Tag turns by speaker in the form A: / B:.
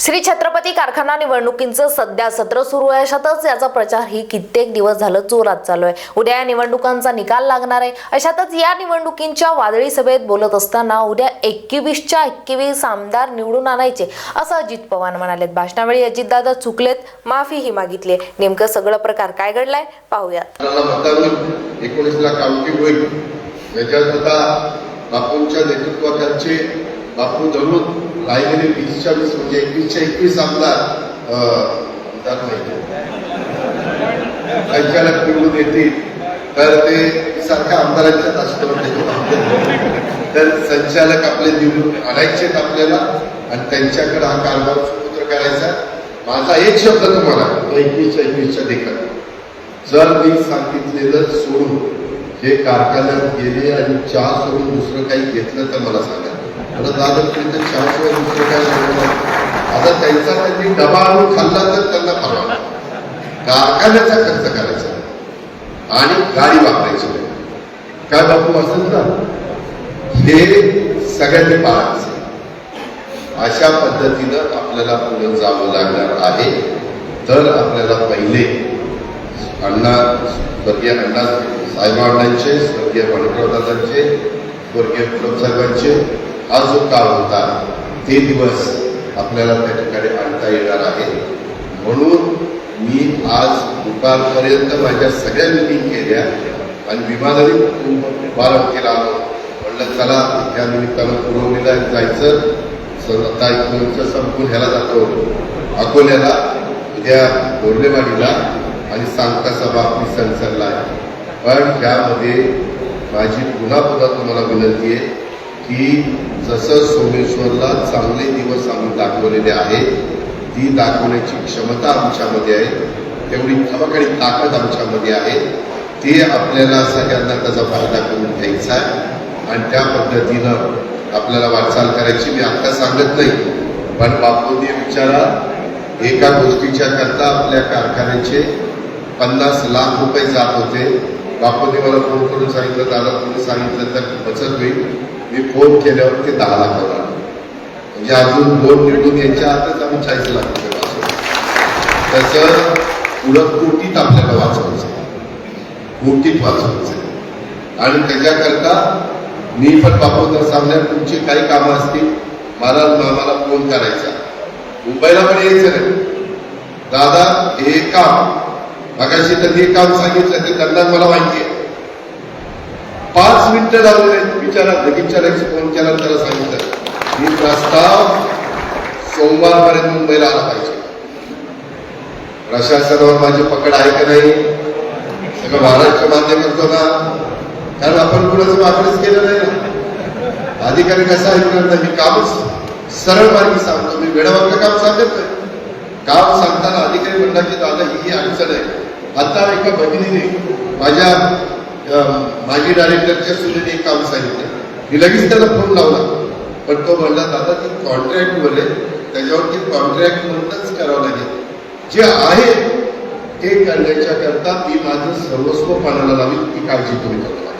A: श्री छत्रपती कारखाना निवडणुकींचं सध्या सत्र सुरू आहे. अशातच याचा प्रचार ही कित्येक दिवस झालं जोरात चालू आहे. उद्या या निवडणुकांचा निकाल लागणार आहे. अशातच या निवडणुकींच्या वादळी सभेत बोलत असताना उद्या एकवीसच्या एकवीस आमदार निवडून आणायचे असं अजित पवार म्हणालेत. भाषणावेळी अजितदादा चुकलेत माफीही मागितली आहे. नेमकं सगळं प्रकार काय घडलाय पाहूयात.
B: एकोणीसला काउंटिंग होईल. याच्यात आता बापूंच्या बापू धरून राहिलेले वीसच्या वीस म्हणजे एकवीसच्या एकवीस आमदार अं, आमदार संचालक निवडून येतील. तर ते सारख्या आमदारांच्याच असतं तर संचालक आपले निवडून आणायचेत आपल्याला आणि त्यांच्याकडे हा कारभार सुपुत्र करायचा. माझा एक शब्द तुम्हाला तो एकवीसच्या एकवीसच्या देखत. जर मी सांगितलेलं सोडून हे कारखान्यात गेले आणि चहा सोडून दुसरं काही घेतलं तर मला सांगा. मला दादा तुम्ही दुसरं काय सांगणार आता त्यांचा त्यांनी डबा आणून खाल्ला तर त्यांना परवा कारखान्याचा खर्च करायचा आणि गाडी वापरायची नाही. काय बापू असत ना? हे सगळ्यांनी पाळायचं अशा पद्धतीनं आपल्याला पुढे जावं लागणार आहे. तर आपल्याला पहिले अण्णा स्वर्गीय अण्णा साहेबांचे स्वर्गीय दादांचे स्वर्गीय गुलाब हा जो काळ होता ते दिवस आपल्याला त्या ठिकाणी आणता येणार आहे. म्हणून मी आज दुपारपर्यंत माझ्या सगळ्या मिटिंग केल्या आणि विमानाने बारामतीला आलो. म्हणलं चला त्या निमित्तानं पुरवणीला जायचं. आता इथूनचं संपून ह्याला जातो. अकोल्याला उद्या बोर्लेवाडीला आणि सांगता सभा आपली संचलला आहे. पण त्यामध्ये माझी पुन्हा पुन्हा तुम्हाला विनंती आहे. की जसं सोमेश्वरला चांगले दिवस आम्ही दाखवलेले आहेत ती दाखवण्याची क्षमता आमच्यामध्ये आहे तेवढी धमक आणि ताकद आमच्यामध्ये आहे ते आपल्याला सगळ्यांना त्याचा फायदा करून घ्यायचा आहे. आणि त्या पद्धतीनं आपल्याला वाटचाल करायची. मी आता सांगत नाही पण बापूंनी विचारा एका गोष्टीच्या करता आपल्या कारखान्याचे पन्नास लाख रुपये जात होते. बापूंनी मला फोन करून सांगितलं दादा तुम्ही सांगितलं तर बचत होईल. मी फोन केल्यावर ते दहा लाखावर आलं. म्हणजे अजून दोन निवडून यायच्या आतच आम्ही चाळीस लाख रुपये वाचवले तसं पुढं कोटीत आपल्याला वाचवायचं कोटीत वाचवायचं आणि त्याच्याकरता मी पण बापूंना सांगण्यात तुमची काही कामं असतील मला मला फोन करायचा. मुंबईला पण यायचं नाही. दादा हे काम मगाशी त्यांनी काम सांगितलं ते त्यांना मला माहिती आहे. पाच मिनिटं लागले बिचारा लगेचच्या लगेच फोन केला त्याला सांगितलं. मी प्रस्ताव सोमवारपर्यंत मुंबईला आला पाहिजे. प्रशासनावर माझी पकड आहे का नाही सगळं महाराष्ट्र मान्य करतो ना कारण आपण कुणाचं वापरच केलं नाही ना. अधिकारी कसा ऐकणार नाही मी कामच सरळ मार्गी सांगतो. मी वेळावरलं काम सांगत नाही. काम सांगताना अधिकारी म्हणला की दादा ही अडचण आहे. आता एका भगिनीने माझ्या माजी डायरेक्टरच्या सुनेने एक काम सांगितलं. मी लगेच त्याला फोन लावला. पण तो म्हणला दादा ती कॉन्ट्रॅक्टवर आहे त्याच्यावरती कॉन्ट्रॅक्ट म्हणूनच करावं लागेल. जे आहे ते करण्याच्या करता मी माझं सर्वस्व पाण्याला लावी ती काळजी करू नका